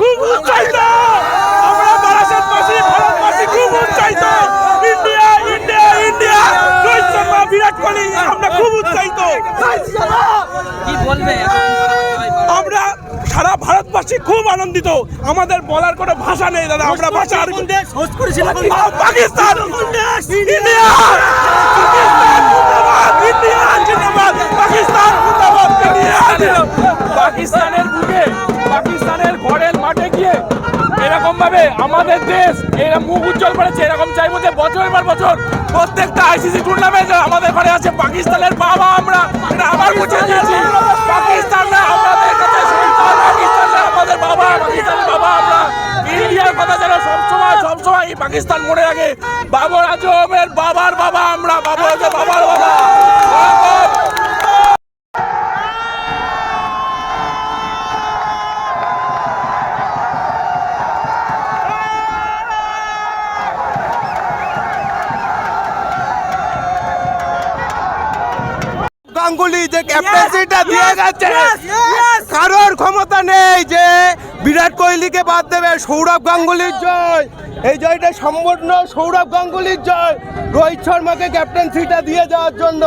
খুব উৎসাহিত আমরা বারাসাতবাসী ভারতবাসী খুব উৎসাহিত India India India. Rohit Sharma Virat Kohli আমরা খুব উৎসাহিত কি বলবে আমরা সারা ভারতবাসী খুব আনন্দিত। আমাদের বলার কোনো ভাষা নেই দাদা। আমরা ভাষা পাকিস্তান। এরকম ভাবে আমাদের দেশ এরা মুখ উজ্জ্বল করেছে, এরকম চাইব যে বছরের পর বছর প্রত্যেকটা আইসিসি টুর্নামেন্টে আমাদের ঘরে আছে, পাকিস্তানের বাবা আমরা আবার বুঝে দিয়েছি। পাকিস্তানরা আমাদের কাছে সন্তান পাকিস্তান আমাদের বাবা, পাকিস্তানের বাবা আমরা। পাকিস্তান মনে রাখে। বাবর আজমের বাবার বাবা আমরা, বাবর বাবার বাবা। গাঙ্গুলি যে ক্যাপ্টেন্সিটা দিয়ে গেছে কারোর ক্ষমতা নেই যে বিরাট কোহলিকে বাদ দেবে। সৌরভ গাঙ্গুলির জয়। এই জয়টা সম্পূর্ণ সৌরভ গাঙ্গুলির জয়। রোহিত শর্মাকে ক্যাপ্টেন্সিটা দিয়ে যাওয়ার জন্য।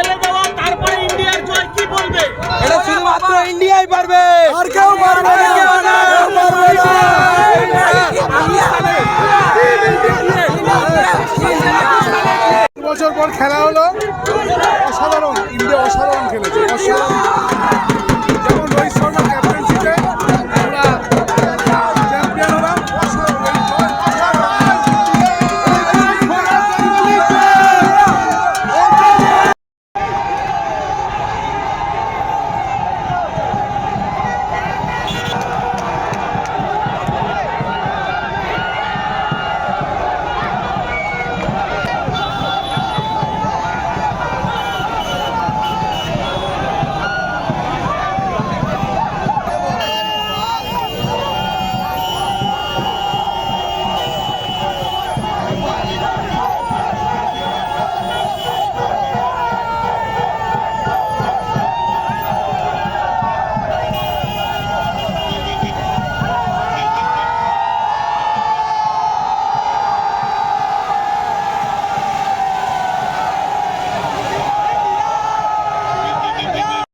ছেলে